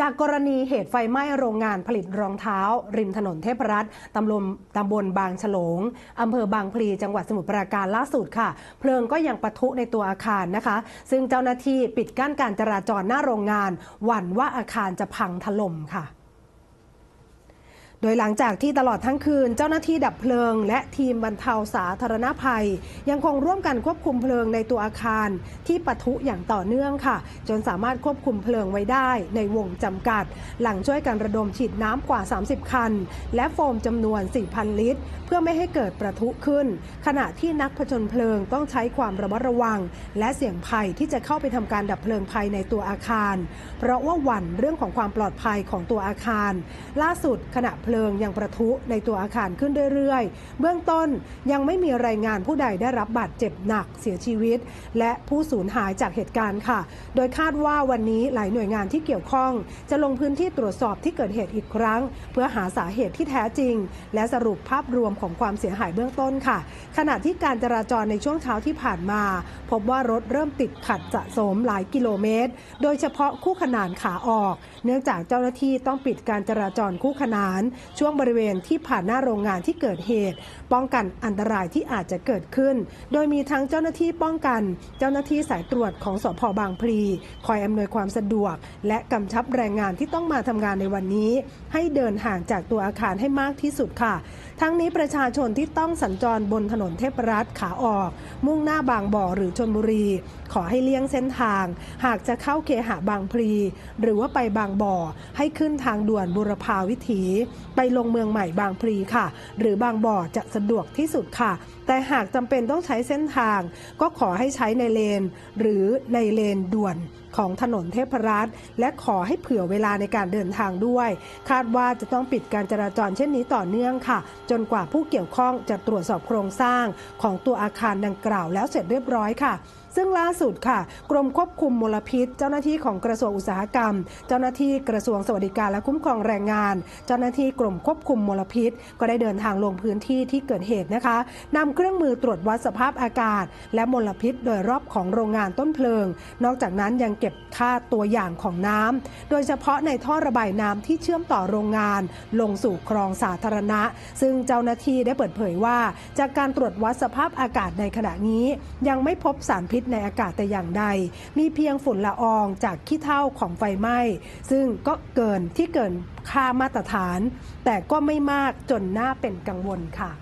จากกรณีเหตุไฟไหม้โรงงานผลิตรองเท้า ริมถนนเทพรัตน์ตำบลตำบลบางฉลงอำเภอบางพลีจังหวัดสมุทรปราการล่าสุดค่ะ เพลิงก็ยังปะทุในตัวอาคารนะคะ ซึ่งเจ้าหน้าที่ปิดกั้นการจราจรหน้าโรงงานหวั่นว่าอาคารจะพังถล่มค่ะ โดยหลังจากที่ตลอดทั้งคืน เจ้าหน้าที่ดับเพลิง และทีมบรรเทาสาธารณภัย ยังคงร่วมกันควบคุมเพลิงในตัวอาคารที่ปะทุอย่างต่อเนื่องค่ะ จนสามารถควบคุมเพลิงไว้ได้ในวงจำกัด หลังช่วยกันระดมฉีดน้ำกว่า 30 คัน และโฟมจำนวน 4,000 ลิตร เพื่อไม่ให้เกิดประทุขึ้น ขณะที่นักผจญเพลิงต้องใช้ความระมัดระวัง และเสี่ยงภัยที่จะเข้าไปทำการดับเพลิงภายในตัวอาคาร เพราะว่าหวั่นเรื่องของความปลอดภัยของตัวอาคาร ล่าสุดขณะเพลิงยังประทุในตัวอาคารขึ้นเรื่อยๆ เบื้องต้นยังไม่มีรายงานผู้ใดได้รับบาดเจ็บหนักเสียชีวิต และผู้สูญหายจากเหตุการณ์ค่ะ โดยคาดว่าวันนี้หลายหน่วยงานที่เกี่ยวข้อง จะลงพื้นที่ตรวจสอบที่เกิดเหตุอีกครั้ง เพื่อหาสาเหตุที่แท้จริง และสรุปภาพรวมของความเสียหายเบื้องต้นค่ะ ขณะที่การจราจรในช่วงเช้าที่ผ่านมา พบว่ารถเริ่มติดขัดสะสมหลายกิโลเมตร โดยเฉพาะคู่ขนานขาออก เนื่องจากเจ้าหน้าที่ต้องปิดการจราจรคู่ขนานช่วงบริเวณที่ผ่านหน้าโรงงานที่เกิดเหตุ ป้องกันอันตรายที่อาจจะเกิดขึ้น โดยมีทั้งเจ้าหน้าที่ป้องกัน เจ้าหน้าที่สายตรวจของสพบางพลีคอยอำนวยความสะดวก และกำชับแรงงานที่ต้องมาทำงานในวันนี้ ให้เดินห่างจากตัวอาคารให้มากที่สุดค่ะ ทั้งนี้ประชาชนที่ต้องสัญจรบนถนนเทพรัตน์ขาออก มุ่งหน้าบางบ่อหรือชนบุรี ขอให้เลี่ยงเส้นทาง หากจะเข้าเคหะบางพลี หรือว่าไปบางบ่อให้ขึ้นทางด่วนบุรพาวิถีไปลงเมืองใหม่บางพลีค่ะ หรือบางบ่อจะสะดวกที่สุดค่ะ แต่หากจำเป็นต้องใช้เส้นทาง ก็ขอให้ใช้ในเลน หรือในเลนด่วนของถนนเทพรัตน์และขอให้เผื่อเวลาในการเดินทางด้วย คาดว่าจะต้องปิดการจราจรเช่นนี้ต่อเนื่องค่ะ จนกว่าผู้เกี่ยวข้องจะตรวจสอบโครงสร้างของตัวอาคารดังกล่าวแล้วเสร็จเรียบร้อยค่ะซึ่งล่าสุดค่ะ กรมควบคุมมลพิษ เจ้าหน้าที่ของกระทรวงอุตสาหกรรม เจ้าหน้าที่กระทรวงสวัสดิการและคุ้มครองแรงงาน เจ้าหน้าที่กรมควบคุมมลพิษ ก็ได้เดินทางลงพื้นที่ที่เกิดเหตุนะคะนำเครื่องมือตรวจวัดสภาพอากาศ และมลพิษ โดยรอบของโรงงานต้นเพลิง นอกจากนั้นยังเก็บค่าตัวอย่างของน้ำ โดยเฉพาะในท่อระบายน้ำที่เชื่อมต่อโรงงาน ลงสู่คลองสาธารณะ ซึ่งเจ้าหน้าที่ได้เปิดเผยว่า จากการตรวจวัดสภาพอากาศในขณะนี้ ยังไม่พบสารพิษในอากาศแต่อย่างใด มีเพียงฝุ่นละอองจากขี้เถ้าของไฟไหม้ ซึ่งก็เกินที่เกินค่ามาตรฐาน แต่ก็ไม่มากจนน่าเป็นกังวลค่ะ